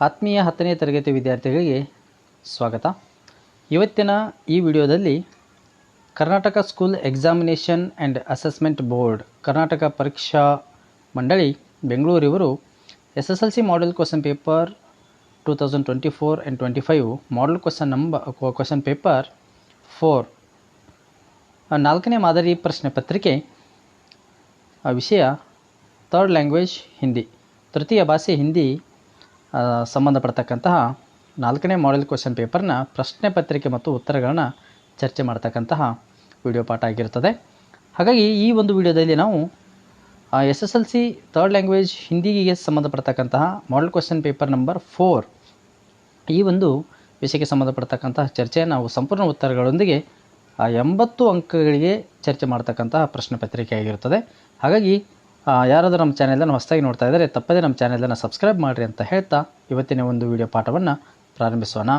ಆತ್ಮೀಯ ಹತ್ತನೇ ತರಗತಿ ವಿದ್ಯಾರ್ಥಿಗಳಿಗೆ ಸ್ವಾಗತ. ಇವತ್ತಿನ ಈ ವಿಡಿಯೋದಲ್ಲಿ Karnataka school examination and assessment board, Karnataka ಪರೀಕ್ಷಾ ಮಂಡಳಿ ಬೆಂಗಳೂರಿವರು S S L C model question paper two thousand twenty four and twenty five model question number question paper four ನಾಲ್ಕನೇ ಮಾದರಿ ಪ್ರಶ್ನೆ ಪತ್ರಿಕೆ ವಿಷಯ ಥರ್ಡ್ ಲ್ಯಾಂಗ್ವೇಜ್ ಹಿಂದಿ ತೃತೀಯ ಭಾಷೆ ಹಿಂದಿ ಸಂಬಂಧಪಡ್ತಕ್ಕಂತಹ ನಾಲ್ಕನೇ ಮಾಡೆಲ್ ಕ್ವಶನ್ ಪೇಪರ್ನ ಪ್ರಶ್ನೆ ಪತ್ರಿಕೆ ಮತ್ತು ಉತ್ತರಗಳನ್ನು ಚರ್ಚೆ ಮಾಡ್ತಕ್ಕಂತಹ ವಿಡಿಯೋ ಪಾಠ ಆಗಿರ್ತದೆ. ಹಾಗಾಗಿ ಈ ಒಂದು ವಿಡಿಯೋದಲ್ಲಿ ನಾವು S S L C third language ಹಿಂದಿಗೆ ಸಂಬಂಧಪಡ್ತಕ್ಕಂತಹ model question paper number four ಈ ಒಂದು ವಿಷಯಕ್ಕೆ ಸಂಬಂಧಪಡ್ತಕ್ಕಂತಹ ಚರ್ಚೆ ನಾವು ಸಂಪೂರ್ಣ ಉತ್ತರಗಳೊಂದಿಗೆ ಎಂಬತ್ತು ಅಂಕಗಳಿಗೆ ಚರ್ಚೆ ಮಾಡ್ತಕ್ಕಂತಹ ಪ್ರಶ್ನೆ ಪತ್ರಿಕೆ ಆಗಿರುತ್ತದೆ ಹಾಗಾಗಿ ಯಾರಾದರೂ ನಮ್ಮ ಚಾನೆಲನ್ನು ಹೊಸದಾಗಿ ನೋಡ್ತಾ ಇದ್ದರೆ ತಪ್ಪದೇ ನಮ್ಮ ಚಾನೆಲನ್ನು ಸಬ್ಸ್ಕ್ರೈಬ್ ಮಾಡಿರಿ ಅಂತ ಹೇಳ್ತಾ ಇವತ್ತಿನ ಒಂದು ವಿಡಿಯೋ ಪಾಠವನ್ನು ಪ್ರಾರಂಭಿಸೋಣ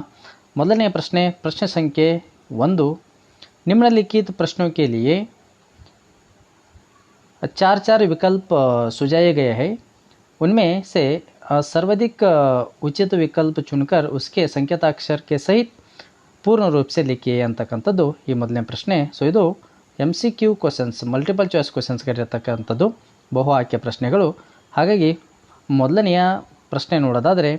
ಮೊದಲನೆಯ ಪ್ರಶ್ನೆ ಪ್ರಶ್ನೆ ಸಂಖ್ಯೆ ಒಂದು ನಿಮ್ನಲಿಖಿತ प्रश्नों के लिए चार चार विकल्प अ, सुझाए गए हैं उनमें से अ, सर्वाधिक अ, उचित विकल्प चुनकर उसके संकेताक्षर के सहित ಪೂರ್ಣ ರೂಪಿಸಿ ಲಿಖಿ ಅಂತಕ್ಕಂಥದ್ದು ಈ ಮೊದಲನೇ ಪ್ರಶ್ನೆ ಸೊ ಇದು M C Q questions multiple choice ಕ್ವಶನ್ಸ್ಗಳಿರ್ತಕ್ಕಂಥದ್ದು ಬಹು ಆಯ್ಕೆ ಪ್ರಶ್ನೆಗಳು. ಹಾಗಾಗಿ ಮೊದಲನೆಯ ಪ್ರಶ್ನೆ ನೋಡೋದಾದರೆ,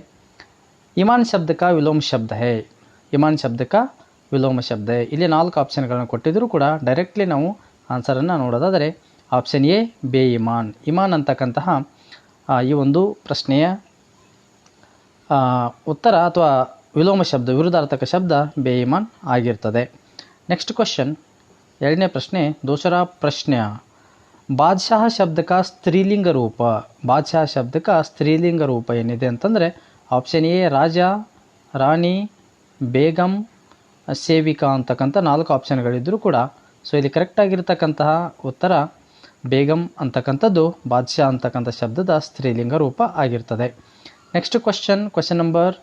ಇಮಾನ್ ಶಬ್ದಕ ವಿಲೋಮ ಶಬ್ದ ಹೇ? ಇಮಾನ್ ಶಬ್ದಕ ವಿಲೋಮ ಶಬ್ದ ಇಲ್ಲಿ ನಾಲ್ಕು ಆಪ್ಷನ್ಗಳನ್ನು ಕೊಟ್ಟಿದ್ದರೂ ಕೂಡ ಡೈರೆಕ್ಟ್ಲಿ ನಾವು ಆನ್ಸರನ್ನು ನೋಡೋದಾದರೆ, ಆಪ್ಷನ್ ಎ, ಬೇ, ಇಮಾನ್. ಇಮಾನ್ ಅಂತಕ್ಕಂತಹ ಈ ಒಂದು ಪ್ರಶ್ನೆಯ ಉತ್ತರ ಅಥವಾ ವಿಲೋಮ ಶಬ್ದ, ವಿರುದ್ಧಾರ್ಥಕ ಶಬ್ದ ಬೇಯಿಮಾನ್ ಆಗಿರ್ತದೆ. ನೆಕ್ಸ್ಟ್ ಕ್ವಶನ್ ಎರಡನೇ ಪ್ರಶ್ನೆ ದೋಸರ ಪ್ರಶ್ನೆ. ಬಾದ್ಶಾಹ ಶಬ್ದಕ ಸ್ತ್ರೀಲಿಂಗ ರೂಪ. ಬಾದ್ಶಾಹ ಶಬ್ದಕ ಸ್ತ್ರೀಲಿಂಗ ರೂಪ ಏನಿದೆ ಅಂತಂದರೆ ಆಪ್ಷನ್ ಎ ರಾಜ, ರಾಣಿ, ಬೇಗಂ, ಸೇವಿಕಾ ಅಂತಕ್ಕಂಥ ನಾಲ್ಕು ಆಪ್ಷನ್ಗಳಿದ್ದರೂ ಕೂಡ. ಸೊ ಇಲ್ಲಿ ಕರೆಕ್ಟ್ ಕರೆಕ್ಟಾಗಿರ್ತಕ್ಕಂತಹ ಉತ್ತರ ಬೇಗಂ ಅಂತಕ್ಕಂಥದ್ದು ಬಾದ್ಶಾ ಅಂತಕ್ಕಂಥ ಶಬ್ದದ ಸ್ತ್ರೀಲಿಂಗ ರೂಪ ಆಗಿರ್ತದೆ. Next question question number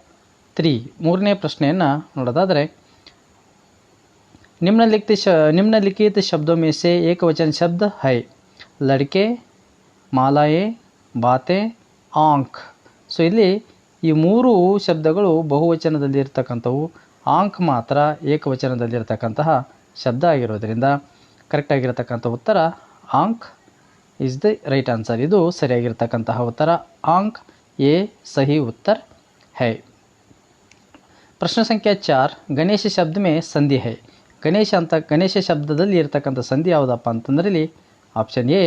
three ಮೂರನೇ ಪ್ರಶ್ನೆಯನ್ನು ನೋಡೋದಾದರೆ ನಿಮ್ನಲಿಖಿತ ಶ ನಿಮ್ನಲಿಖಿತ ಶಬ್ದ ಮೇಸೆ ಏಕವಚನ ಶಬ್ದ ಹೈ. ಲಡಿಕೆ, ಮಾಲಾಯೆ, ಬಾತೆ, ಆಂಕ್. ಸೊ ಇಲ್ಲಿ ಈ ಮೂರು ಶಬ್ದಗಳು ಬಹುವಚನದಲ್ಲಿ ಇರ್ತಕ್ಕಂಥವು ಆಂಕ್ ಮಾತ್ರ ಏಕವಚನದಲ್ಲಿ ಇರತಕ್ಕಂತಹ ಶಬ್ದ ಆಗಿರೋದ್ರಿಂದ ಕರೆಕ್ಟಾಗಿರತಕ್ಕಂಥ ಉತ್ತರ ಆಂಕ್ ಇಸ್ ದಿ ರೈಟ್ ಆನ್ಸರ್ ಇದು ಸರಿಯಾಗಿರ್ತಕ್ಕಂತಹ ಉತ್ತರ ಆಂಕ್. ಎ, ಸಹಿ ಉತ್ತರ ಹೈ. ಪ್ರಶ್ನೆ ಸಂಖ್ಯೆ ಚಾರ್, ಗಣೇಶ ಶಬ್ದ ಮೇ ಸಂಧಿ ಹೈ ಗಣೇಶ ಅಂತ, ಗಣೇಶ ಶಬ್ದದಲ್ಲಿ ಇರತಕ್ಕಂಥ ಸಂಧಿ ಯಾವುದಪ್ಪ ಅಂತಂದ್ರೆ ಇಲ್ಲಿ ಆಪ್ಷನ್ ಎ,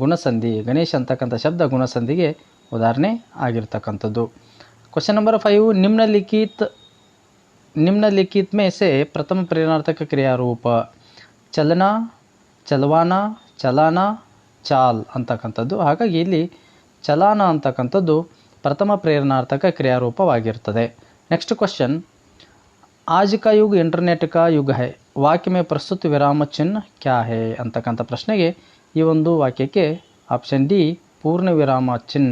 ಗುಣಸಂಧಿ. ಗಣೇಶ್ ಅಂತಕ್ಕಂಥ ಶಬ್ದ ಗುಣಸಂಧಿಗೆ ಉದಾಹರಣೆ ಆಗಿರ್ತಕ್ಕಂಥದ್ದು. ಕ್ವಶನ್ ನಂಬರ್ ಫೈವ್ ನಿಮ್ನಲಿಖಿತ್ ನಿಮ್ನಲಿಖಿತ್ ಮೇಸೆ ಪ್ರಥಮ ಪ್ರೇರಣಾರ್ಥಕ ಕ್ರಿಯಾರೂಪ. ಚಲನ, ಚಲವಾನ, ಚಲಾನ, ಚಾಲ್ ಅಂತಕ್ಕಂಥದ್ದು. ಹಾಗಾಗಿ ಇಲ್ಲಿ ಚಲಾನ ಅಂತಕ್ಕಂಥದ್ದು ಪ್ರಥಮ ಪ್ರೇರಣಾರ್ಥಕ ಕ್ರಿಯಾರೂಪವಾಗಿರ್ತದೆ. ನೆಕ್ಸ್ಟ್ ಕ್ವಶನ್ ಆಜ್ ಕಾ ಯುಗ್ ಇಂಟರ್ನೆಟ್ ಕಾ ಯುಗ ಹೈ ವಾಕ್ಯ ಮೇ ಪ್ರಸ್ತುತ ವಿರಾಮ ಚಿನ್ ಕ್ಯಾ ಹೇ ಅಂತಕ್ಕಂಥ ಪ್ರಶ್ನೆಗೆ ಈ ಒಂದು ವಾಕ್ಯಕ್ಕೆ ಆಪ್ಷನ್ ಡಿ ಪೂರ್ಣ ವಿರಾಮ ಚಿನ್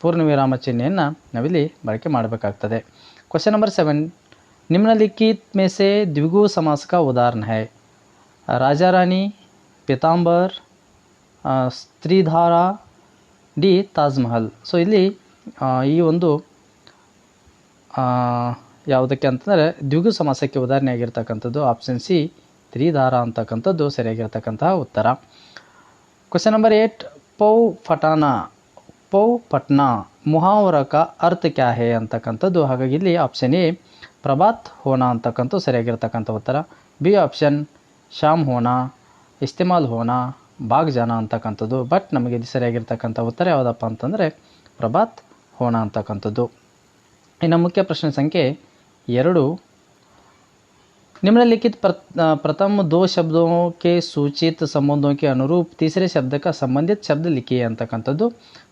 ಪೂರ್ಣ ವಿರಾಮ ಚಿಹ್ನೆಯನ್ನು ನಾವಿಲ್ಲಿ ಬಳಕೆ ಮಾಡಬೇಕಾಗ್ತದೆ. ಕ್ವಶನ್ ನಂಬರ್ ಸೆವೆನ್ ನಿಮ್ನಲಿಖಿತ್ ಮೇಸೆ ದ್ವಿಗು ಸಮಾಸಕ ಉದಾಹರಣೆ. ಹೇ ಹೈ ಪಿತಾಂಬರ್ ಸ್ತ್ರೀಧಾರಾ, ಡಿ, ತಾಜ್ಮಹಲ್. ಸೊ ಇಲ್ಲಿ ಈ ಒಂದು ಯಾವುದಕ್ಕೆ ಅಂತಂದರೆ ದ್ವಿಗು ಸಮಾಸಕ್ಕೆ ಉದಾಹರಣೆ ಆಗಿರ್ತಕ್ಕಂಥದ್ದು ಆಪ್ಷನ್ ಸಿ, ತ್ರಿಧಾರ ಅಂತಕ್ಕಂಥದ್ದು ಸರಿಯಾಗಿರ್ತಕ್ಕಂತಹ ಉತ್ತರ. ಕ್ವಶನ್ ನಂಬರ್ एट ಪೌ ಫಟಾನ ಪೌ ಪಟ್ನಾ ಮುಹಾವರ ಕಾ ಅರ್ಥ ಕ್ಯಾ ಹೇ? ಅಂತಕ್ಕಂಥದ್ದು. ಹಾಗಾಗಿ ಇಲ್ಲಿ ಆಪ್ಷನ್ ಎ, ಪ್ರಭಾತ್ ಹೋನಾ ಅಂತಕ್ಕಂಥ ಸರಿಯಾಗಿರ್ತಕ್ಕಂಥ ಉತ್ತರ. ಬಿ ಆಪ್ಷನ್ ಶ್ಯಾಮ್ ಹೋನಾ, ಇಸ್ತೆಮಾಲ್ ಹೋನಾ ಬಾಗ್ ಜಾನ ಅಂತಕ್ಕಂಥದ್ದು. ಬಟ್ ನಮಗೆ ಇದು ಸರಿಯಾಗಿರ್ತಕ್ಕಂಥ ಉತ್ತರ ಯಾವುದಪ್ಪ ಅಂತಂದರೆ, ಪ್ರಭಾತ್ ಹೋನಾ ಅಂತಕ್ಕಂಥದ್ದು. ಇನ್ನು ಮುಖ್ಯ ಪ್ರಶ್ನೆ ಸಂಖ್ಯೆ ಎರಡು निम्नलिखित प्र- अ, प्रथम दो शब्दों के सूचित संबंधों के अनुरूप तीसरे शब्द का संबंधित ಶಬ್ದ ಲಿಖಿ ಅಂತಕ್ಕಂಥದ್ದು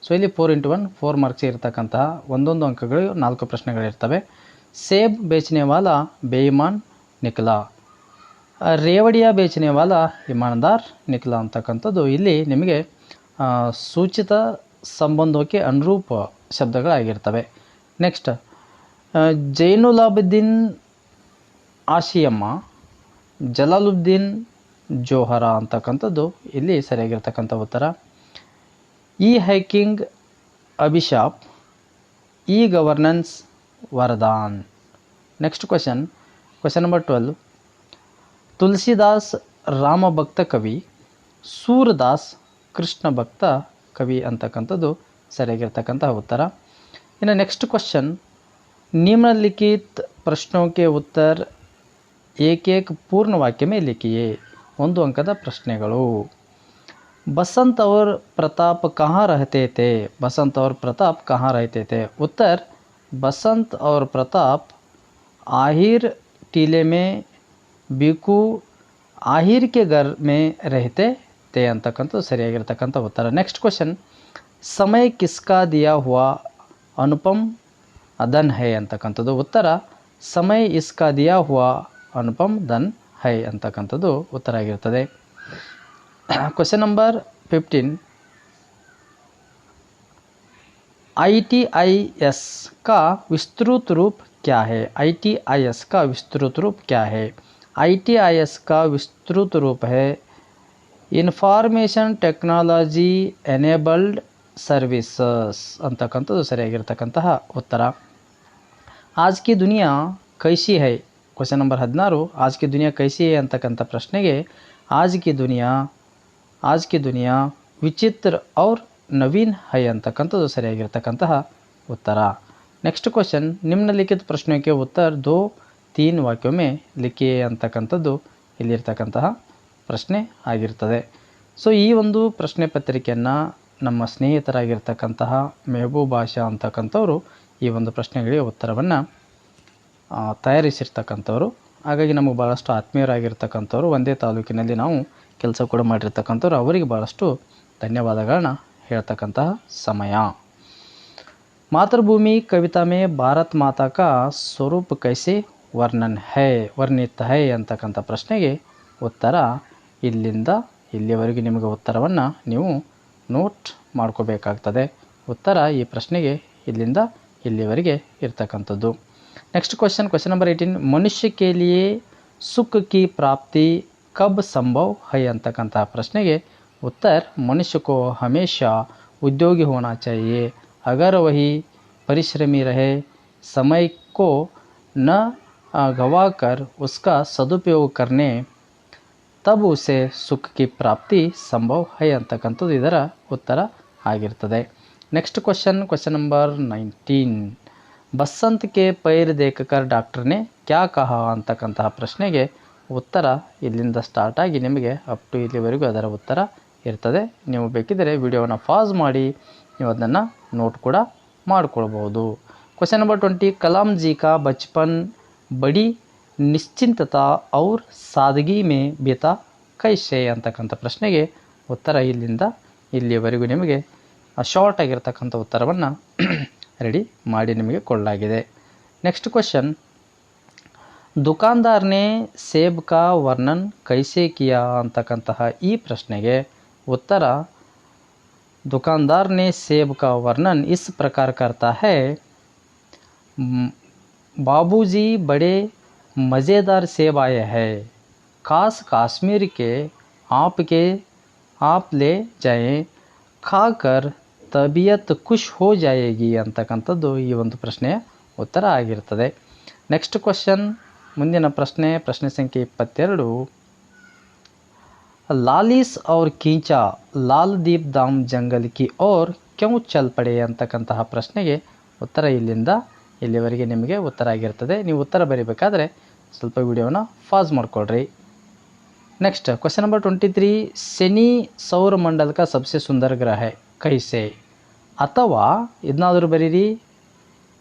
ಸೊ ಇಲ್ಲಿ four into one four marks ಇರತಕ್ಕಂತಹ ಒಂದೊಂದು ಅಂಕಗಳು ನಾಲ್ಕು ಪ್ರಶ್ನೆಗಳಿರ್ತವೆ ಸೇಬ್ ಬೇಚನೆ ವಾಲ ಬೇಯಿಮಾನ್ ನಿಕ್ಲಾ ಆ, ರೇವಡಿಯ ಬೇಚನೆ ವಾಲ ಇಮಾನ್ದಾರ್ ನಿಕ್ಲಾ ಅಂತಕ್ಕಂಥದ್ದು ಇಲ್ಲಿ ನಿಮಗೆ ಆ, ಸೂಚಿತ ಸಂಬಂಧಕ್ಕೆ ಅನುರೂಪ ಶಬ್ದಗಳಾಗಿರ್ತವೆ ನೆಕ್ಸ್ಟ್ ಜೈನುಲಾಬುದ್ದೀನ್ ಆಶಿಯಮ್ಮ, ಜಲಾಲುದ್ದೀನ್ ಜೋಹರ ಅಂತಕ್ಕಂಥದ್ದು ಇಲ್ಲಿ ಸರಿಯಾಗಿರ್ತಕ್ಕಂಥ ಉತ್ತರ. ಇ ಹೈಕಿಂಗ್ ಅಭಿಶಾಪ್ e governance ವರದಾನ್. Next question question number twelve Rama ಭಕ್ತ ಕವಿ, ಸೂರದಾಸ್ ಕೃಷ್ಣ ಭಕ್ತ ಕವಿ ಅಂತಕ್ಕಂಥದ್ದು ಸರಿಯಾಗಿರ್ತಕ್ಕಂತಹ ಉತ್ತರ. ಇನ್ನು ನೆಕ್ಸ್ಟ್ ಕ್ವಶನ್ ನಿಮ್ನಲಿಖಿತ್ ಪ್ರಶ್ನೋಕೆ ಉತ್ತರ उत्तर एक एक पूर्ण वाक्य में लिखिए ಒಂದು ಅಂಕದ ಪ್ರಶ್ನೆಗಳು बसंत और प्रताप कहाँ रहते थे बसंत और प्रताप कहाँ रहते थे उत्तर बसंत और प्रताप आहिर टीले में बीकू ಆಹಿರ್ ಕೆ ಘರ್ ಮೇ ರಹತೆ ತೇ ಅಂತಕ್ಕಂಥದ್ದು ಸರಿಯಾಗಿರ್ತಕ್ಕಂಥ ಉತ್ತರ ನೆಕ್ಸ್ಟ್ ಕ್ವಶನ್ ಸಮಯ ಕಿಸ್ಕಾ ದಿಯಾ ಹುವಾ ಅನುಪಮ್ ಅದನ್ ಹೈ ಅಂತಕ್ಕಂಥದ್ದು ಉತ್ತರ ಸಮಯ ಇಸ್ಕಾ ದಿಯಾ ಹುವಾ ಅನುಪಮ್ ದನ್ ಹೈ ಅಂತಕ್ಕಂಥದ್ದು ಉತ್ತರ ಆಗಿರ್ತದೆ question number fifteen I T I S का विस्तृत रूप क्या है आई टी आई एस का विस्तृत रूप क्या है आई टी आई एस का विस्तृत रूप है ಇನ್ಫಾರ್ಮೇಷನ್ ಟೆಕ್ನಾಲಜಿ ಎನೇಬಲ್ಡ್ ಸರ್ವಿಸಸ್ ಅಂತಕ್ಕಂಥದ್ದು ಸರಿಯಾಗಿರ್ತಕ್ಕಂತಹ ಉತ್ತರ ಆಜ್ ಕಿ ದುನಿಯಾ ಕೈಸಿ ಹೈ ಕ್ವಶನ್ ನಂಬರ್ ಹದಿನಾರು ಆಜ್ ಕಿ ದುನಿಯಾ ಕೈಸಿ ಅಂತಕ್ಕಂಥ ಪ್ರಶ್ನೆಗೆ ಆಜ್ ಕಿ ದುನಿಯಾ ಆಜ್ ಕಿ ದುನಿಯಾ ವಿಚಿತ್ರ ಔರ್ ನವೀನ್ ಹೈ ಅಂತಕ್ಕಂಥದ್ದು ಸರಿಯಾಗಿರ್ತಕ್ಕಂತಹ ಉತ್ತರ. ನೆಕ್ಸ್ಟ್ ಕ್ವಶನ್ ನಿಮ್ನಲಿಖಿತ ಪ್ರಶ್ನೆಗೆ ಉತ್ತರ ದೋ ತೀನ್ ವಾಕ್ಯೊಮ್ಮೆ ಲಿಖಿಯೇ ಅಂತಕ್ಕಂಥದ್ದು ಇಲ್ಲಿರ್ತಕ್ಕಂತಹ ಪ್ರಶ್ನೆ ಆಗಿರ್ತದೆ. ಸೊ ಈ ಒಂದು ಪ್ರಶ್ನೆ ಪತ್ರಿಕೆಯನ್ನು ನಮ್ಮ ಸ್ನೇಹಿತರಾಗಿರ್ತಕ್ಕಂತಹ ಮೆಹಬೂಬ್ ಭಾಷಾ ಅಂತಕ್ಕಂಥವ್ರು ಈ ಒಂದು ಪ್ರಶ್ನೆಗಳಿಗೆ ಉತ್ತರವನ್ನು ತಯಾರಿಸಿರ್ತಕ್ಕಂಥವ್ರು. ಹಾಗಾಗಿ ನಮಗೆ ಭಾಳಷ್ಟು ಆತ್ಮೀಯರಾಗಿರ್ತಕ್ಕಂಥವ್ರು ಒಂದೇ ತಾಲೂಕಿನಲ್ಲಿ ನಾವು ಕೆಲಸ ಕೂಡ ಮಾಡಿರ್ತಕ್ಕಂಥವ್ರು. ಅವರಿಗೆ ಭಾಳಷ್ಟು ಧನ್ಯವಾದಗಳನ್ನ ಹೇಳ್ತಕ್ಕಂತಹ ಸಮಯ. ಮಾತೃಭೂಮಿ ಕವಿತಾ ಮೇ ಭಾರತ್ ಮಾತಾ ಕಾ ಸ್ವರೂಪ್ ಕೈಸೆ ವರ್ಣನ್ ಹೈ, ವರ್ಣಿತ ಹೈ ಅಂತಕ್ಕಂಥ ಪ್ರಶ್ನೆಗೆ ಉತ್ತರ ಇಲ್ಲಿಂದ ಇಲ್ಲಿಯವರೆಗೆ ನಿಮಗೆ ಉತ್ತರವನ್ನು ನೀವು ನೋಟ್ ಮಾಡ್ಕೋಬೇಕಾಗ್ತದೆ. ಉತ್ತರ ಈ ಪ್ರಶ್ನೆಗೆ ಇಲ್ಲಿಂದ ಇಲ್ಲಿವರೆಗೆ ಇರ್ತಕ್ಕಂಥದ್ದು. next question question number eighteen ಮನುಷ್ಯ ಕೆ ಲಿಯೇ ಸುಖ ಕಿ ಪ್ರಾಪ್ತಿ ಕಬ್ ಸಂಭವ್ ಹೈ ಅಂತಕ್ಕಂತಹ ಪ್ರಶ್ನೆಗೆ उत्तर मनुष्य को हमेशा उद्योगी होना चाहिए अगर वही परिश्रमी रहे समय को न अ, गंवाकर उसका सदुपयोग करने ತಬ್ ಉಸೆ ಸುಖ ಕಿ ಪ್ರಾಪ್ತಿ ಸಂಭವ್ ಹೈ ಅಂತಕ್ಕಂಥದ್ದು ಇದರ ಉತ್ತರ ಆಗಿರ್ತದೆ next question question number nineteen Basant K ಪೈರ್ ದೇಖಕರ್ ಡಾಕ್ಟರ್ನೇ ಕ್ಯಾ ಕಹಾ ಅಂತಕ್ಕಂತಹ ಪ್ರಶ್ನೆಗೆ ಉತ್ತರ ಇಲ್ಲಿಂದ ಸ್ಟಾರ್ಟ್ ಆಗಿ ನಿಮಗೆ ಅಪ್ ಟು ಇಲ್ಲಿವರೆಗೂ ಅದರ ಉತ್ತರ ಇರ್ತದೆ. ನೀವು ಬೇಕಿದ್ದರೆ ವಿಡಿಯೋನ ಪಾಸ್ ಮಾಡಿ, ನೀವು ಅದನ್ನು ನೋಟ್ ಕೂಡ ಮಾಡ್ಕೊಳ್ಬೋದು question number twenty Kalam ji ಕಾ ಬಚ್ಪನ್ ಬಡಿ ನಿಶ್ಚಿಂತತ ಔರ್ ಸಾದಗಿ ಮೇ ಬೀತಾ ಕೈಶೆ ಅಂತಕ್ಕಂಥ ಪ್ರಶ್ನೆಗೆ ಉತ್ತರ ಇಲ್ಲಿಂದ ಇಲ್ಲಿವರೆಗೂ ನಿಮಗೆ ಶಾರ್ಟ್ ಆಗಿರ್ತಕ್ಕಂಥ ಉತ್ತರವನ್ನು ರೆಡಿ ಮಾಡಿ ನಿಮಗೆ ಕೊಡಲಾಗಿದೆ ನೆಕ್ಸ್ಟ್ ಕ್ವಶನ್ ದುಕಾನ್ದಾರ್ ನೆ ಸೇಬ್ ಕಾ ವರ್ಣನ್ ಕೈಸೆ ಕಿಯಾ ಅಂತಕ್ಕಂತಹ ಈ ಪ್ರಶ್ನೆಗೆ उत्तर दुकानदार ने सेब का वर्णन इस प्रकार करता है "म- बाबूजी बड़े मज़ेदार सेब आए हैं खास कश्मीर के आपके आप ले जाएं खाकर ತಬಿಯತ್ ಖುಷ್ ಹೋ ಜಾಯೇಗಿ ಅಂತಕ್ಕಂಥದ್ದು ಈ ಒಂದು ಪ್ರಶ್ನೆಯ ಉತ್ತರ ಆಗಿರ್ತದೆ. ನೆಕ್ಸ್ಟ್ ಕ್ವಶನ್ ಮುಂದಿನ ಪ್ರಶ್ನೆ ಪ್ರಶ್ನೆ ಸಂಖ್ಯೆ ಇಪ್ಪತ್ತೆರಡು. ಲಾಲೀಸ್ ಅವ್ರ ಕೀಂಚಾ, ಲಾಲ್ ದೀಪ್ ದಾಮ್ ಜಂಗಲ್ ಕಿ ಔರ್ ಕೆಂವು ಚಲ್ಪಡೆ ಅಂತಕ್ಕಂತಹ ಪ್ರಶ್ನೆಗೆ ಉತ್ತರ ಇಲ್ಲಿಂದ ಇಲ್ಲಿವರೆಗೆ ನಿಮಗೆ ಉತ್ತರ ಆಗಿರ್ತದೆ. ನೀವು ಉತ್ತರ ಬರೀಬೇಕಾದ್ರೆ ಸ್ವಲ್ಪ ವಿಡಿಯೋನ pause ಮಾಡಿಕೊಳ್ರಿ. Next question number twenty three Shani ಸೌರ ಮಂಡಲಕ ಸಬ್ಸೆ ಸುಂದರ ಗ್ರಹ, ಕೈಸೆ. ಅಥವಾ ಇದನ್ನಾದರೂ ಬರೀರಿ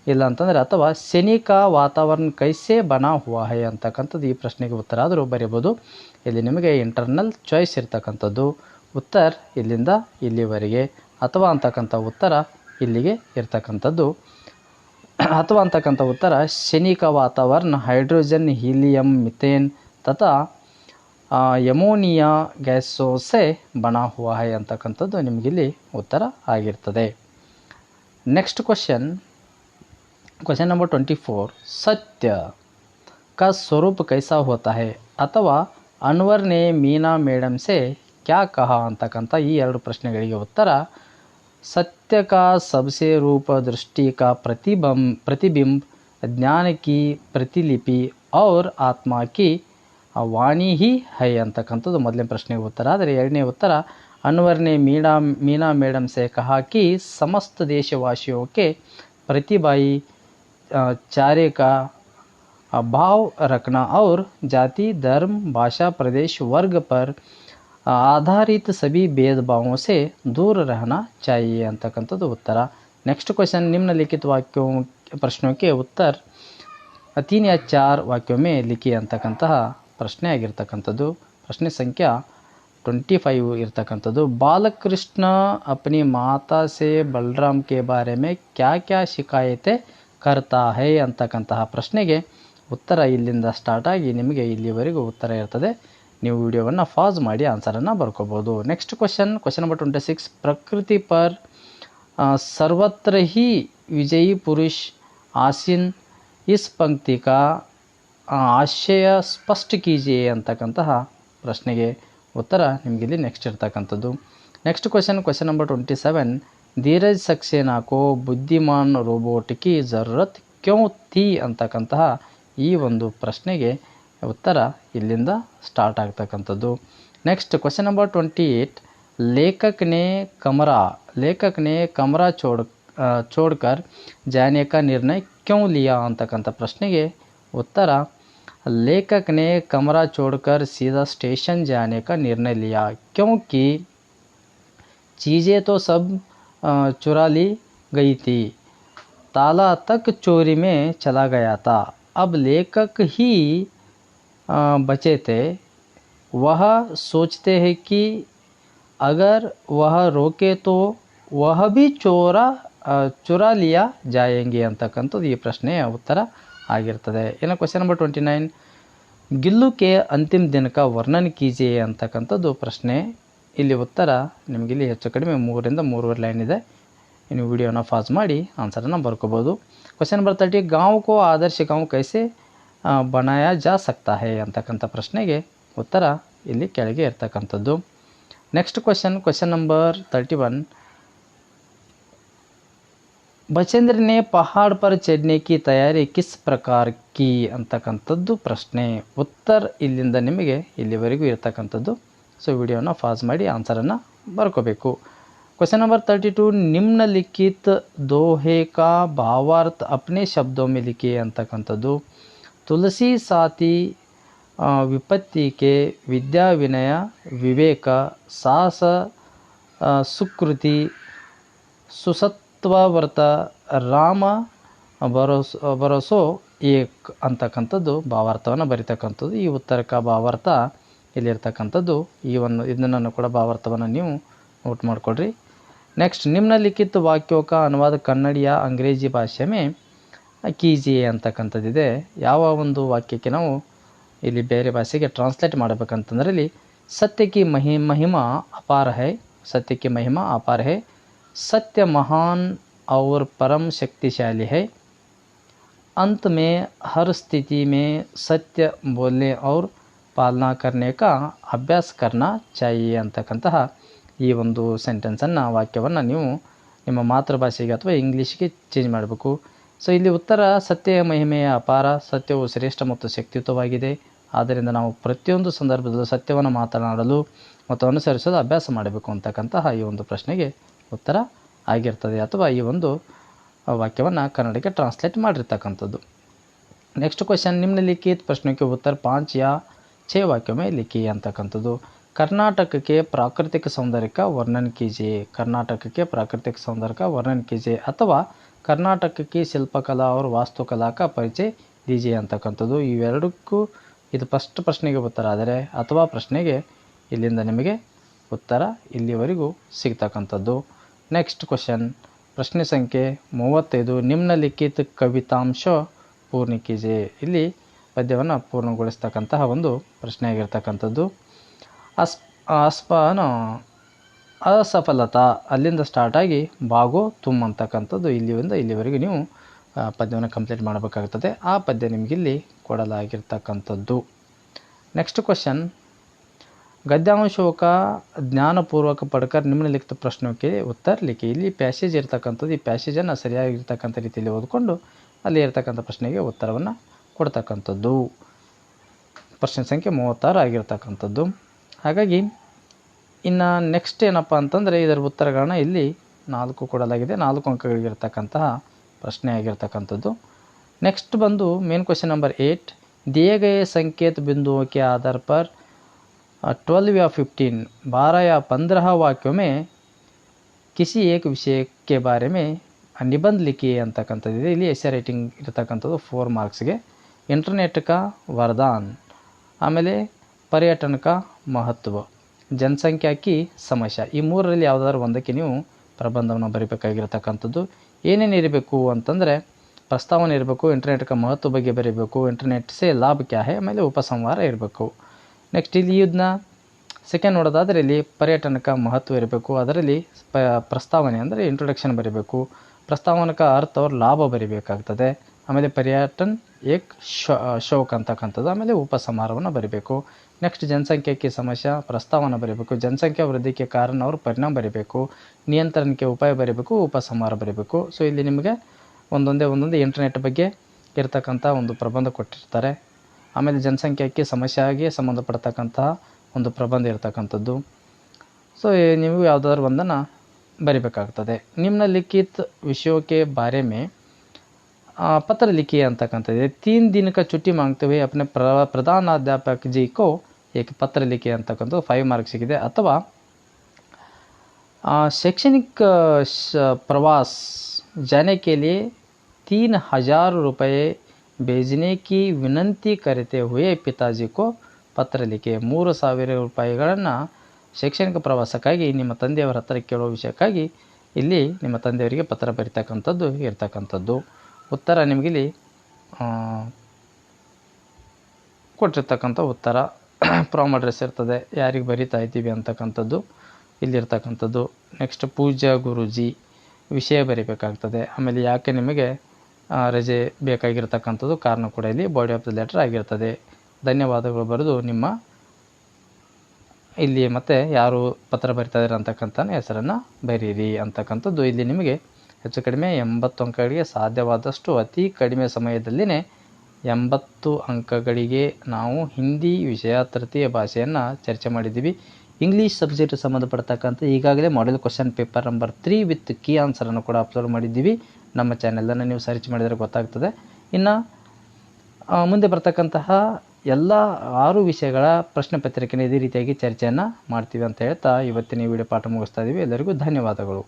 ಇಲ್ಲ ಅಂತಂದರೆ ಅಥವಾ ಶನಿಕಾ ವಾತಾವರಣ ಕೈಸೆ ಬನಾ ಹುವಾ ಹೈ ಅಂತಕ್ಕಂಥದ್ದು ಈ ಪ್ರಶ್ನೆಗೆ ಉತ್ತರ ಆದರೂ ಬರೀಬೋದು. ಇಲ್ಲಿ ನಿಮಗೆ ಇಂಟರ್ನಲ್ ಚಾಯ್ಸ್ ಇರ್ತಕ್ಕಂಥದ್ದು ಉತ್ತರ ಇಲ್ಲಿಂದ ಇಲ್ಲಿವರೆಗೆ ಅಥವಾ ಅಂತಕ್ಕಂಥ ಉತ್ತರ ಇಲ್ಲಿಗೆ ಇರ್ತಕ್ಕಂಥದ್ದು. ಅಥವಾ ಅಂತಕ್ಕಂಥ ಉತ್ತರ ಶನಿಕ ವಾತಾವರಣ ಹೈಡ್ರೋಜನ್, ಹೀಲಿಯಂ, ಮಿಥೇನ್ ತಥಾ ಯಮೋನಿಯಾ, ಗ್ಯಾಸೋಸೆ ಬಣ ಹುವಾ ಅಂತಕ್ಕಂಥದ್ದು ನಿಮಗಿಲ್ಲಿ ಉತ್ತರ ಆಗಿರ್ತದೆ. next question question number twenty four सत्य का स्वरूप कैसा होता है ಅಥವಾ ಅನ್ವರ್ ನೆ ಮೀನಾ ಮೇಡಮ್ ಸೆ ಕ್ಯಾ ಕಹ ಅಂತಕ್ಕಂಥ ಈ ಎರಡು ಪ್ರಶ್ನೆಗಳಿಗೆ ಉತ್ತರ ಸತ್ಯ ಕಾ ಸಬ್ಸೆ ರೂಪ ದೃಷ್ಟಿ ಕಾ ಪ್ರತಿಬಂ प्रतिबिंब ज्ञान की प्रतिलिपि और ಆತ್ಮ की ವಾಣಿ ಹಿ ಹೈ ಅಂತಕ್ಕಂಥದ್ದು ಮೊದಲನೇ ಪ್ರಶ್ನೆಗೆ ಉತ್ತರ ಆದರೆ ಎರಡನೇ ಉತ್ತರ ಅನ್ವರ್ನೆ ಮೀನಾ ಮೀನಾ ಮೇಡಮ್ ಸೆ ಕಹಾ ಕಿ ಸಮಸ್ತ ದೇಶವಾಸಿಯೋಕೆ ಪ್ರತಿಭಾಯಿ चारे का भाव ಅವ್ರ ಜಾತಿ, ಧರ್ಮ, ಭಾಷಾ, ಪ್ರದೇಶ, ವರ್ಗ ಪರ್ ಆಧಾರಿತ ಸಭಿ ಭೇದ ಭಾವೋं ದೂರ दूर रहना ಅಂತಕ್ಕಂಥದ್ದು ಉತ್ತರ. ನೆಕ್ಸ್ಟ್ ಕ್ವಶನ್ ನಿಮ್ನಲಿಖಿತ ವಾಕ್ಯ ಪ್ರಶ್ನಕ್ಕೆ ಉತ್ತರ. ಅತೀನಿಯ ಚಾರ್ ವಾಕ್ಯೊಮ್ಮೆ ಲಿಖಿ ಅಂತಕ್ಕಂತಹ ಪ್ರಶ್ನೆ ಆಗಿರ್ತಕ್ಕಂಥದ್ದು. ಪ್ರಶ್ನೆ ಸಂಖ್ಯಾ ಟ್ವೆಂಟಿ ಫೈವ್ ಇರ್ತಕ್ಕಂಥದ್ದು. ಬಾಲಕೃಷ್ಣ ಅಪ್ನಿ ಮಾತಾ ಸೇ ಬಲರಾಮ್ ಕೆ ಬಾರೆ ಮೇ ಕ್ಯಾ ಕ್ಯಾ ಶಿಕಾಯತೆ ಕರ್ತಾ ಹೇ ಅಂತಕ್ಕಂತಹ ಪ್ರಶ್ನೆಗೆ ಉತ್ತರ ಇಲ್ಲಿಂದ ಸ್ಟಾರ್ಟ್ ಆಗಿ ನಿಮಗೆ ಇಲ್ಲಿವರೆಗೂ ಉತ್ತರ ಇರ್ತದೆ. ನೀವು ವಿಡಿಯೋವನ್ನು ಫಾಸ್ ಮಾಡಿ ಆನ್ಸರನ್ನು ಬರ್ಕೋಬೋದು. Next question question number twenty six ಪ್ರಕೃತಿ ಪರ್ ಸರ್ವತ್ರ ಹಿ ವಿಜಯಿ ಪುರುಷ್ ಆಸಿನ್ ಇಸ್ ಪಂಕ್ತಿಕ ಆಶಯ ಸ್ಪಷ್ಟ ಕೀಜಿಯೇ ಅಂತಕ್ಕಂತಹ ಪ್ರಶ್ನೆಗೆ ಉತ್ತರ ನಿಮಗಿಲ್ಲಿ ನೆಕ್ಸ್ಟ್ ಇರ್ತಕ್ಕಂಥದ್ದು. Next question question number twenty seven Dheeraj ಸಕ್ಸೇನಾಕೋ ಬುದ್ಧಿಮಾನ್ ರೋಬೋಟಿಕಿ ಜರತ್ ಕ್ಯೋ ತಿ ಅಂತಕ್ಕಂತಹ ಈ ಒಂದು ಪ್ರಶ್ನೆಗೆ ಉತ್ತರ ಇಲ್ಲಿಂದ ಸ್ಟಾರ್ಟ್ ಆಗ್ತಕ್ಕಂಥದ್ದು. Next question number twenty eight ಲೇಖಕ್ನೇ ಕಮರಾ ಲೇಖಕ್ನೇ ಕಮರಾ ಚೋಡ್ ಚೋಡ್ಕರ್, ಜಾನೇಕ ನಿರ್ಣಯ ಕ್ಯೋ ಲಿಯಾ ಅಂತಕ್ಕಂಥ ಪ್ರಶ್ನೆಗೆ ಉತ್ತರ लेखक ने कमरा छोड़कर सीधा स्टेशन जाने का निर्णय लिया क्योंकि चीज़ें तो सब आ, चुरा ली गई थी ताला तक चोरी में चला गया था अब लेखक ही आ, बचे थे वह सोचते हैं कि अगर वह रोके तो वह भी ಚೋರ ಚುರಾ ಲಿಯಾ ಜಾಯಂಗಿ ಅಂತಕ್ಕಂಥದ್ದು ಈ ಪ್ರಶ್ನೆಯ ಉತ್ತರ ಆಗಿರ್ತದೆ. ಇನ್ನು ಕ್ವಶನ್ ನಂಬರ್ ಟ್ವೆಂಟಿ ನೈನ್ ಗಿಲ್ಲುಕೆ ಅಂತಿಮ ದಿನಕ ವರ್ಣನೆ ಕೀಜೆ ಅಂತಕ್ಕಂಥದ್ದು ಪ್ರಶ್ನೆ. ಇಲ್ಲಿ ಉತ್ತರ ನಿಮಗಿಲ್ಲಿ ಹೆಚ್ಚು ಕಡಿಮೆ ಮೂರರಿಂದ ಮೂರುವರೆ ಲೈನ್ ಇದೆ. ನೀವು ವಿಡಿಯೋನ ಫಾಸ್ ಮಾಡಿ ಆನ್ಸರನ್ನು ಬರ್ಕೋಬೋದು. ಕ್ವಶನ್ ನಂಬರ್ ತರ್ಟಿ ಗಾಂವ್ಕೋ ಆದರ್ಶ ಗಾಂವ್ ಕೈಸೆ ಬಣಾಯ ಜಾ ಸಕ್ತಾ ಹೇ ಅಂತಕ್ಕಂಥ ಪ್ರಶ್ನೆಗೆ ಉತ್ತರ ಇಲ್ಲಿ ಕೆಳಗೆ ಇರ್ತಕ್ಕಂಥದ್ದು. Next question question number thirty one Bachendra ನೇ ಪಹಾಡ್ ಪರ್ ಚಡ್ನೆ ಕಿ ತಯಾರಿ ಕಿಸ್ ಪ್ರಕಾರ ಕಿ ಅಂತಕ್ಕಂಥದ್ದು ಪ್ರಶ್ನೆ ಉತ್ತರ ಇಲ್ಲಿಂದ ನಿಮಗೆ ಇಲ್ಲಿವರೆಗೂ ಇರತಕ್ಕಂಥದ್ದು. ಸೊ ವಿಡಿಯೋನ ಫಾಸ್ ಮಾಡಿ ಆನ್ಸರನ್ನು ಬರ್ಕೋಬೇಕು. ಕ್ವಶನ್ ನಂಬರ್ ತರ್ಟಿ ಟು ನಿಮ್ನಲಿಖಿತ್ ದೋಹೆ ಕಾ ಭಾವಾರ್ಥ ಅಪ್ನೇ ಶಬ್ದೋ ಲಿಖಿ ಅಂತಕ್ಕಂಥದ್ದು. ತುಳಸಿ ಸಾತಿ ವಿಪತ್ತಿಕೆ, ವಿದ್ಯಾ ವಿನಯ, ವಿವೇಕ ಸಾಹಸ ಸುಕೃತಿ, ಸುಸತ್ ತತ್ವಾವರ್ತ ರಾಮ ಬರೋಸ್ ಬರೋಸೋ ಈ ಅಂತಕ್ಕಂಥದ್ದು, ಭಾವಾರ್ಥವನ್ನು ಬರೀತಕ್ಕಂಥದ್ದು. ಈ ಉತ್ತರಕ ಭಾವಾರ್ಥ ಇಲ್ಲಿರ್ತಕ್ಕಂಥದ್ದು. ಈ ಒಂದು ಇದನ್ನು ಕೂಡ ಭಾವಾರ್ಥವನ್ನು ನೀವು ನೋಟ್ ಮಾಡಿಕೊಡ್ರಿ ನೆಕ್ಸ್ಟ್ ನಿಮ್ಮನ್ನ ಲಿಖಿತ ವಾಕ್ಯೋಕ ಅನುವಾದ ಕನ್ನಡಿಯ ಅಂಗ್ರೇಜಿ ಭಾಷೆ ಮೇ ಎ ಅಂತಕ್ಕಂಥದ್ದಿದೆ. ಯಾವ ಒಂದು ವಾಕ್ಯಕ್ಕೆ ನಾವು ಇಲ್ಲಿ ಬೇರೆ ಭಾಷೆಗೆ ಟ್ರಾನ್ಸ್ಲೇಟ್ ಮಾಡಬೇಕಂತಂದ್ರೆ ಇಲ್ಲಿ ಸತ್ಯಕ್ಕೆ ಮಹಿ, ಮಹಿಮಾ ಅಪಾರ ಹೈ ಸತ್ಯಕ್ಕೆ ಮಹಿಮಾ ಅಪಾರ ಹೈ सत्य महान और परम शक्तिशाली है अंत में हर स्थिति में सत्य बोलने और ಪಾಲನಾ करने का ಅಭ್ಯಾಸ करना चाहिए ಅಂತಕ್ಕಂತಹ ಈ ಒಂದು ಸೆಂಟೆನ್ಸನ್ನು ವಾಕ್ಯವನ್ನು ನೀವು ನಿಮ್ಮ ಮಾತೃಭಾಷೆಗೆ ಅಥವಾ ಇಂಗ್ಲೀಷ್ಗೆ ಚೇಂಜ್ ಮಾಡಬೇಕು ಸೊ ಇಲ್ಲಿ ಉತ್ತರ ಸತ್ಯ ಮಹಿಮೆಯ ಅಪಾರ ಸತ್ಯವು ಶ್ರೇಷ್ಠ ಮತ್ತು ಶಕ್ತಿಯುತವಾಗಿದೆ ಆದ್ದರಿಂದ ನಾವು ಪ್ರತಿಯೊಂದು ಸಂದರ್ಭದಲ್ಲೂ ಸತ್ಯವನ್ನು ಮಾತನಾಡಲು ಮತ್ತು ಅನುಸರಿಸಲು ಅಭ್ಯಾಸ ಮಾಡಬೇಕು ಅಂತಕ್ಕಂತಹ ಈ ಒಂದು ಪ್ರಶ್ನೆಗೆ ಉತ್ತರ ಆಗಿರ್ತದೆ ಅಥವಾ ಈ ಒಂದು ವಾಕ್ಯವನ್ನು ಕನ್ನಡಕ್ಕೆ ಟ್ರಾನ್ಸ್ಲೇಟ್ ಮಾಡಿರ್ತಕ್ಕಂಥದ್ದು. ನೆಕ್ಸ್ಟ್ ಕ್ವಶನ್ ನಿಮ್ಮ ಲಿಖಿತ್ ಪ್ರಶ್ನೆಗೆ ಉತ್ತರ ಪಾಂಚ್ ಯಾ ಛೇ ವಾಕ್ಯಮೇ ಲಿಖಿ ಅಂತಕ್ಕಂಥದ್ದು. ಕರ್ನಾಟಕಕ್ಕೆ ಪ್ರಾಕೃತಿಕ ಸೌಂದರ್ಯಕ ವರ್ಣನ್ ಕೀಜೆ ಕರ್ನಾಟಕಕ್ಕೆ ಪ್ರಾಕೃತಿಕ ಸೌಂದರ್ಯಕ ವರ್ಣನ್ ಕೀಜೆ ಅಥವಾ ಕರ್ನಾಟಕಕ್ಕೆ ಶಿಲ್ಪಕಲಾ ಅವ್ರ ವಾಸ್ತುಕಲಾಕ ಪರಿಚಯ ದೀಜೆ ಅಂತಕ್ಕಂಥದ್ದು. ಇವೆರಡಕ್ಕೂ ಇದು ಫಸ್ಟ್ ಪ್ರಶ್ನೆಗೆ ಉತ್ತರ. ಆದರೆ ಅಥವಾ ಪ್ರಶ್ನೆಗೆ ಇಲ್ಲಿಂದ ನಿಮಗೆ ಉತ್ತರ ಇಲ್ಲಿವರೆಗೂ ಸಿಗ್ತಕ್ಕಂಥದ್ದು. ನೆಕ್ಸ್ಟ್ ಕ್ವಶನ್ ಪ್ರಶ್ನೆ ಸಂಖ್ಯೆ ಮೂವತ್ತೈದು. ನಿಮ್ನಲಿಖಿತ ಕವಿತಾಂಶ ಪೂರ್ಣ ಕೀಜೆ. ಇಲ್ಲಿ ಪದ್ಯವನ್ನು ಪೂರ್ಣಗೊಳಿಸ್ತಕ್ಕಂತಹ ಒಂದು ಪ್ರಶ್ನೆ ಆಗಿರ್ತಕ್ಕಂಥದ್ದು ಅಸ್ ಅಸ್ಪಾನು ಅಸಫಲತಾ. ಅಲ್ಲಿಂದ ಸ್ಟಾರ್ಟ್ ಆಗಿ ಬಾಗೋ, ತುಮ್ ಅಂತಕ್ಕಂಥದ್ದು ಇಲ್ಲಿಂದ ಇಲ್ಲಿವರೆಗೂ ನೀವು ಪದ್ಯವನ್ನು ಕಂಪ್ಲೀಟ್ ಮಾಡಬೇಕಾಗ್ತದೆ. ಆ ಪದ್ಯ ನಿಮಗಿಲ್ಲಿ ಕೊಡಲಾಗಿರ್ತಕ್ಕಂಥದ್ದು. ನೆಕ್ಸ್ಟ್ ಕ್ವಶನ್ ಗದ್ಯಾಂಶೋಕ ಜ್ಞಾನಪೂರ್ವಕ ಪಡ್ಕರ್ ನಿಮ್ಮನ್ನ ಲಿಖಿತ ಉತ್ತರ ಲಿಖಿ. ಇಲ್ಲಿ ಪ್ಯಾಸೇಜ್ ಇರ್ತಕ್ಕಂಥದ್ದು, ಈ ಪ್ಯಾಸೇಜನ್ನು ಸರಿಯಾಗಿರ್ತಕ್ಕಂಥ ರೀತಿಯಲ್ಲಿ ಓದಿಕೊಂಡು ಅಲ್ಲಿ ಇರ್ತಕ್ಕಂಥ ಪ್ರಶ್ನೆಗೆ ಉತ್ತರವನ್ನು ಕೊಡ್ತಕ್ಕಂಥದ್ದು. ಪ್ರಶ್ನೆ ಸಂಖ್ಯೆ ಮೂವತ್ತಾರು ಆಗಿರ್ತಕ್ಕಂಥದ್ದು. ಹಾಗಾಗಿ, ಇನ್ನು ನೆಕ್ಸ್ಟ್ ಏನಪ್ಪ ಅಂತಂದರೆ ಇದರ ಉತ್ತರಗಳನ್ನ ಇಲ್ಲಿ ನಾಲ್ಕು ಕೊಡಲಾಗಿದೆ. ನಾಲ್ಕು ಅಂಕಗಳಿಗಿರ್ತಕ್ಕಂತಹ ಪ್ರಶ್ನೆ ಆಗಿರ್ತಕ್ಕಂಥದ್ದು. ನೆಕ್ಸ್ಟ್ ಬಂದು ಮೇನ್ ಕ್ವೆಶನ್ ನಂಬರ್ ಏಯ್ಟ್ ದಿಯೇ ಸಂಕೇತ ಬಿಂದುವಕ್ಕೆ ಆಧಾರ್ ಪರ್ ट्वेल्व या फिफ्टीन बारह या पंद्रह वाक्यों में किसी एक विषय के बारे में ನಿಬಂಧ ಲಿಖಿ ಅಂತಕ್ಕಂಥದ್ದಿದೆ ಇಲ್ಲಿ ಎಸ್ ರೈಟಿಂಗ್ ಇರತಕ್ಕಂಥದ್ದು ಫೋರ್ ಮಾರ್ಕ್ಸ್ಗೆ ಇಂಟರ್ನೆಟ್ ಕಾ ವರದಾನ್ ಆಮೇಲೆ ಪರ್ಯಟನ ಕಾ ಮಹತ್ವ ಜನಸಂಖ್ಯಾ ಕಿ ಸಮಸ್ಯೆ ಈ ಮೂರರಲ್ಲಿ ಯಾವುದಾದ್ರು ಒಂದಕ್ಕೆ ನೀವು ಪ್ರಬಂಧವನ್ನು ಬರೀಬೇಕಾಗಿರ್ತಕ್ಕಂಥದ್ದು ಏನೇನು ಇರಬೇಕು ಅಂತಂದರೆ ಪ್ರಸ್ತಾವನೆ ಇರಬೇಕು ಇಂಟರ್ನೆಟ್ ಕ ಮಹತ್ವ ಬಗ್ಗೆ ಬರೀಬೇಕು ಇಂಟರ್ನೆಟ್ ಸೇ ಲಾಭ ಕ್ಯಾ ಹೇ ಆಮೇಲೆ ಉಪಸಂಹಾರ ಇರಬೇಕು ನೆಕ್ಸ್ಟ್ ಇಲ್ಲಿ ಇದನ್ನ ಸೆಕೆಂಡ್ ನೋಡೋದಾದರೆ ಇಲ್ಲಿ ಪರ್ಯಟನಕ್ಕೆ ಮಹತ್ವ ಇರಬೇಕು. ಅದರಲ್ಲಿ ಪ್ರಸ್ತಾವನೆ ಅಂದರೆ ಇಂಟ್ರೊಡಕ್ಷನ್ ಬರೀಬೇಕು. ಪ್ರಸ್ತಾವನಕ ಅರ್ಥ ಅವ್ರ ಲಾಭ ಬರಿಬೇಕಾಗ್ತದೆ. ಆಮೇಲೆ ಪರ್ಯಟನ್ ಏಕ್ ಶೋಕ್ ಅಂತಕ್ಕಂಥದ್ದು. ಆಮೇಲೆ ಉಪಸಂಹಾರವನ್ನು ಬರೀಬೇಕು. ನೆಕ್ಸ್ಟ್ ಜನಸಂಖ್ಯೆಗೆ ಸಮಸ್ಯೆ, ಪ್ರಸ್ತಾವನ ಬರೀಬೇಕು. ಜನಸಂಖ್ಯಾ ವೃದ್ಧಿಗೆ ಕಾರಣ ಅವ್ರ ಪರಿಣಾಮ ಬರೀಬೇಕು. ನಿಯಂತ್ರಣಕ್ಕೆ ಉಪಾಯ ಬರೀಬೇಕು, ಉಪಸಂಹಾರ ಬರೀಬೇಕು. ಸೊ ಇಲ್ಲಿ ನಿಮಗೆ ಒಂದೊಂದೇ ಒಂದೊಂದೇ ಇಂಟರ್ನೆಟ್ ಬಗ್ಗೆ ಇರತಕ್ಕಂಥ ಒಂದು ಪ್ರಬಂಧ ಕೊಟ್ಟಿರ್ತಾರೆ. ಆಮೇಲೆ ಜನಸಂಖ್ಯಾಕ್ಕೆ ಸಮಸ್ಯೆಗೆ ಸಂಬಂಧಪಡ್ತಕ್ಕಂತಹ ಒಂದು ಪ್ರಬಂಧ ಇರ್ತಕ್ಕಂಥದ್ದು. ಸೊ ನೀವು ಯಾವುದಾದ್ರು ಒಂದನ್ನು ಬರಿಬೇಕಾಗ್ತದೆ. ನಿಮ್ಮ ಲಿಖಿತ ವಿಷಯಕ್ಕೆ ಬಾರೆ ಪತ್ರ ಲಿಖಿ ಅಂತಕ್ಕಂಥದ್ದು. ತೀನ್ ದಿನಕ್ಕೆ ಚುಟ್ಟಿ ಮಾಗ್ತೀವಿ, ಅಪ್ನೆ ಪ್ರ, ಪ್ರಧಾನಾಧ್ಯಾಪಕ ಜಿ ಕೋ ಏಕೆ ಪತ್ರ ಲಿಖಿ ಅಂತಕ್ಕಂಥದ್ದು ಫೈವ್ ಮಾರ್ಕ್ಸ್ ಸಿಗಿದೆ. ಅಥವಾ ಶೈಕ್ಷಣಿಕ ಪ್ರವಾಸ ಜನಕ್ಕೆ ತೀನ್ ಹಜಾರು ರೂಪಾಯಿ भेजने की विनंती करते हुए पिताजी को ಪತ್ರ ಲಿಖೆ ಮೂರು ಸಾವಿರ ರೂಪಾಯಿಗಳನ್ನು ಶೈಕ್ಷಣಿಕ ಪ್ರವಾಸಕ್ಕಾಗಿ ನಿಮ್ಮ ತಂದೆಯವರ ಹತ್ರ ಕೇಳೋ ವಿಷಯಕ್ಕಾಗಿ ಇಲ್ಲಿ ನಿಮ್ಮ ತಂದೆಯವರಿಗೆ ಪತ್ರ ಬರೀತಕ್ಕಂಥದ್ದು ಇರ್ತಕ್ಕಂಥದ್ದು ಉತ್ತರ ನಿಮಗಿಲ್ಲಿ ಆ, ಕೊಟ್ಟಿರ್ತಕ್ಕಂಥ ಉತ್ತರ ಪ್ರಾಮ್ ಅಡ್ರೆಸ್ ಇರ್ತದೆ ಯಾರಿಗೆ ಬರಿತಾ ಇದ್ದೀವಿ ಅಂತಕ್ಕಂಥದ್ದು ಇಲ್ಲಿರ್ತಕ್ಕಂಥದ್ದು ನೆಕ್ಸ್ಟ್ ಪೂಜಾ ಗುರೂಜಿ ವಿಷಯ ಬರಿಬೇಕಾಗ್ತದೆ ಆಮೇಲೆ ಯಾಕೆ ನಿಮಗೆ ಆ, ರಜೆ ಬೇಕಾಗಿರತಕ್ಕಂಥದ್ದು ಕಾರಣ ಕೂಡ ಇಲ್ಲಿ ಬಾಡಿ ಆಫ್ ದ ಲೆಟರ್ ಆಗಿರ್ತದೆ. ಧನ್ಯವಾದಗಳು ಬರೆದು ನಿಮ್ಮ ಇಲ್ಲಿ ಮತ್ತೆ ಯಾರು ಪತ್ರ ಬರಿತಾ ಇದ್ದಾರೆ ಅಂತಕ್ಕಂಥ ಹೆಸರನ್ನು ಬರೀರಿ ಅಂತಕ್ಕಂಥದ್ದು ಇಲ್ಲಿ ನಿಮಗೆ ಹೆಚ್ಚು ಕಡಿಮೆ ಎಂಬತ್ತು ಅಂಕಗಳಿಗೆ ಸಾಧ್ಯವಾದಷ್ಟು ಅತಿ ಕಡಿಮೆ ಸಮಯದಲ್ಲಿನೇ ಎಂಬತ್ತು ಅಂಕಗಳಿಗೆ ನಾವು ಹಿಂದಿ ವಿಷಯ ತೃತೀಯ ಭಾಷೆಯನ್ನು ಚರ್ಚೆ ಮಾಡಿದ್ದೀವಿ. ಇಂಗ್ಲೀಷ್ ಸಬ್ಜೆಕ್ಟ್ ಸಂಬಂಧಪಡ್ತಕ್ಕಂಥ ಈಗಾಗಲೇ model question paper number three with key ಆನ್ಸರನ್ನು ಕೂಡ ಅಪ್ಲೋಡ್ ಮಾಡಿದ್ದೀವಿ. ನಮ್ಮ ಚಾನೆಲನ್ನು ನೀವು ಸರ್ಚ್ ಮಾಡಿದರೆ ಗೊತ್ತಾಗ್ತದೆ. ಇನ್ನು ಮುಂದೆ ಬರ್ತಕ್ಕಂತಹ ಎಲ್ಲ ಆರು ವಿಷಯಗಳ ಪ್ರಶ್ನೆ ಪತ್ರಿಕೆನ ಇದೇ ರೀತಿಯಾಗಿ ಚರ್ಚೆಯನ್ನು ಮಾಡ್ತೀವಿ ಅಂತ ಹೇಳ್ತಾ ಇವತ್ತಿನ ಈ ವಿಡಿಯೋ ಪಾಠ ಮುಗಿಸ್ತಾ ಇದ್ದೀವಿ ಎಲ್ಲರಿಗೂ ಧನ್ಯವಾದಗಳು.